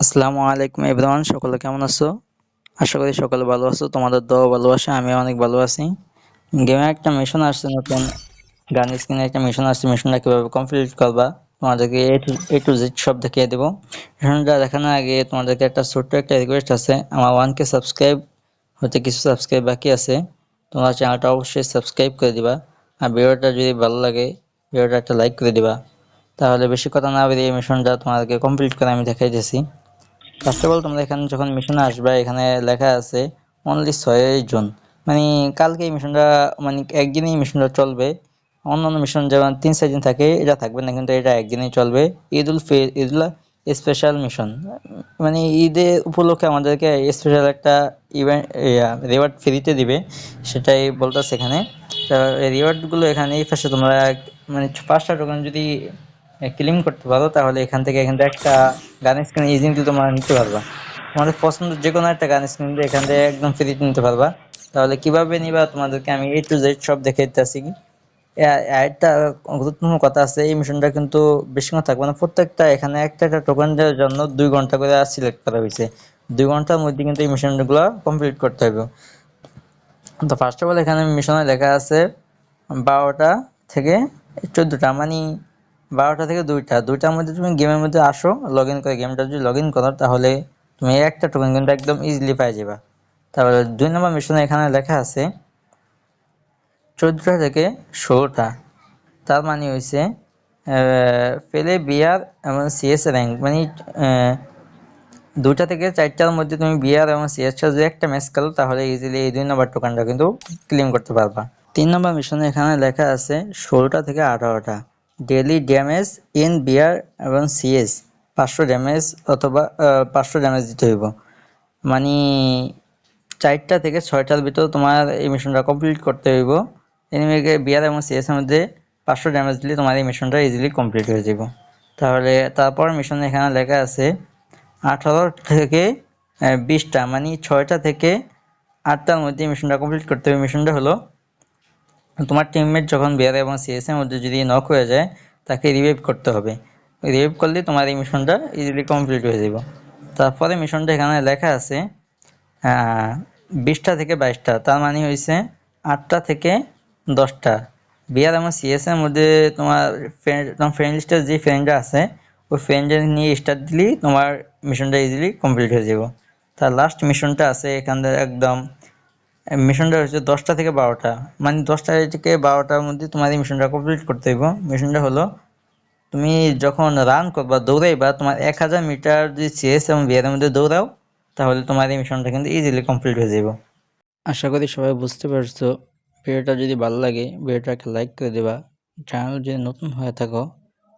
আসসালামু আলাইকুম এভরিওয়ান, সকলে কেমন আছো? আশা করি সকলে ভালো আছো, তোমাদের দোয়া আছে আমি অনেক ভালো আছি। গেমে একটা মিশন আসছে, নতুন গান স্ক্রিনে একটা মিশন আসছে মিশনটা কীভাবে কমপ্লিট করবা, তোমাদেরকে এ টু জেড সব দেখিয়ে দেবো। মিশনটা দেখানোর আগে তোমাদেরকে একটা ছোট্ট একটা রিকোয়েস্ট আছে, আমার ওয়ানকে সাবস্ক্রাইব হতে কিছু সাবস্ক্রাইব বাকি আছে, তোমরা চ্যানেলটা অবশ্যই সাবস্ক্রাইব করে দিবা, আর ভিডিওটা যদি ভালো লাগে, ভিডিওটা একটা লাইক করে দিবা। তাহলে বেশি কথা না বেরিয়ে মিশনটা তোমাদেরকে কমপ্লিট করে আমি দেখাই দিয়েছি ফার্স্ট অফ অল তোমরা এখানে যখন মিশনে আসবে, এখানে লেখা আছে অনলি ছয় জন। মানে কালকে এই মিশনটা মানে একদিনই মিশনটা চলবে। অন্যান্য মিশন যেমন তিন, চার দিন থাকে, এটা থাকবে না, কিন্তু এটা একদিনই চলবে। ঈদ উল ফি ঈদুল স্পেশাল মিশন মানে ঈদের উপলক্ষে আমাদেরকে স্পেশাল একটা ইভেন্ট রিওয়ার্ড ফ্রিতে দিবে। সেটাই বলতেছে এখানে। রিওয়ার্ডগুলো এখানে, এই পাশে তোমরা মানে পাঁচটা টোকেন যদি ক্লেম করতে পারো, তাহলে এখান থেকে এখান থেকে একটা গান স্ক্রিন ইজিলি তোমরা নিতে পারবা। তোমাদের পছন্দের যে কোনো একটা গান স্ক্রিন এখান থেকে একদম ফ্রিতে নিতে পারবা। তাহলে কীভাবে নিবা তোমাদেরকে আমি এ টু জেড সব দেখে দিতেছি। একটা গুরুত্বপূর্ণ কথা আছে, এই মিশনটা কিন্তু বেশিক্ষণ থাকবে না। প্রত্যেকটা এখানে একটা একটা টোকেন দেওয়ার জন্য দুই ঘণ্টা করে সিলেক্ট করা হয়েছে। দুই ঘণ্টার মধ্যে কিন্তু এই মিশনগুলো কমপ্লিট করতে হবে। তো ফার্স্ট অফ অল এখানে মিশনে লেখা আছে বারোটা থেকে চোদ্দোটা মানে বারোটা থেকে দুইটা। দুইটার মধ্যে তুমি গেমের মধ্যে আসো লগ ইন করে গেমটা যদি লগ ইন করো, তাহলে তুমি একটা টোকেন কিন্তু একদম ইজিলি পাই যাবা। তারপরে দুই নম্বর মিশনে এখানে লেখা আছে, চোদ্দোটা থেকে ষোলোটা। তার মানে হয়েছে ফেলে বিয়ার এবং সিএস র্যাঙ্ক মানে দুটা থেকে চারটার মধ্যে তুমি বিয়ার এবং সিএস যদি একটা ম্যাচ খেলো তাহলে ইজিলি এই দুই নম্বর টোকেনটা কিন্তু ক্লেম করতে পারবা। তিন নম্বর মিশনে এখানে লেখা আছে, ষোলোটা থেকে আঠারোটা। ডেলি ড্যামেজ ইন বিয়ার এবং সিএস পাঁচশো ড্যামেজ অথবা পাঁচশো ড্যামেজ দিতে হইব। মানে চারটা থেকে ছয়টার ভিতর তোমার এই মিশনটা কমপ্লিট করতে হইব। এনিমিকে বিয়ার এবং সিএস এর মধ্যে পাঁচশো ড্যামেজ দিলে তোমার এই মিশনটা ইজিলি কমপ্লিট হয়ে যাব তাহলে তারপর মিশন এখানে লেখা আছে, আঠারো থেকে বিশটা মানে ছয়টা থেকে আটটার মধ্যে মিশনটা কমপ্লিট করতে হবে। মিশনটা হলো তোমার টিমমেট যখন বিয়ার এবং সিএস এর মধ্যে যদি নক হয়ে যায়, তাকে রিভাইভ করতে হবে। রিভাইভ করলে তোমার এই মিশনটা ইজিলি কমপ্লিট হয়ে যাব। তারপরে মিশনটা এখানে লেখা আছে বিশটা থেকে বাইশটা, তার মানে হয়েছে আটটা থেকে দশটা। বিয়ার এবং সিএস এর মধ্যে তোমার ফ্রেন্ড তোমার ফ্রেন্ড লিস্টের যে ফ্রেন্ডরা আছে, ওই ফ্রেন্ডের নিয়ে স্টার্ট দিলেই তোমার মিশনটা ইজিলি কমপ্লিট হয়ে যাব। তার লাস্ট মিশনটা আছে এখান একদম মিশনটা হচ্ছে দশটা থেকে বারোটা। মানে দশটা থেকে বারোটার মধ্যে তোমার এই মিশনটা কমপ্লিট করতে হইব। মিশনটা হলো, তুমি যখন রান করবা দৌড়াইবা, তোমার এক হাজার মিটার যদি সিএস এবং বিয়ারের মধ্যে দৌড়াও, তাহলে তোমার এই মিশনটা কিন্তু ইজিলি কমপ্লিট হয়ে যাব আশা করি সবাই বুঝতে পারছ। ভিডিওটা যদি ভালো লাগে, ভিডিওটাকে লাইক করে দেবা। চ্যানেল যদি নতুন হয়ে থাকো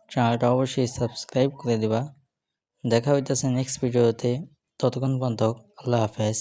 চ্যানেলটা অবশ্যই সাবস্ক্রাইব করে দেবা। দেখা হইতেছে নেক্সট ভিডিওতে ততক্ষণ পর্যন্ত আল্লাহ হাফেজ।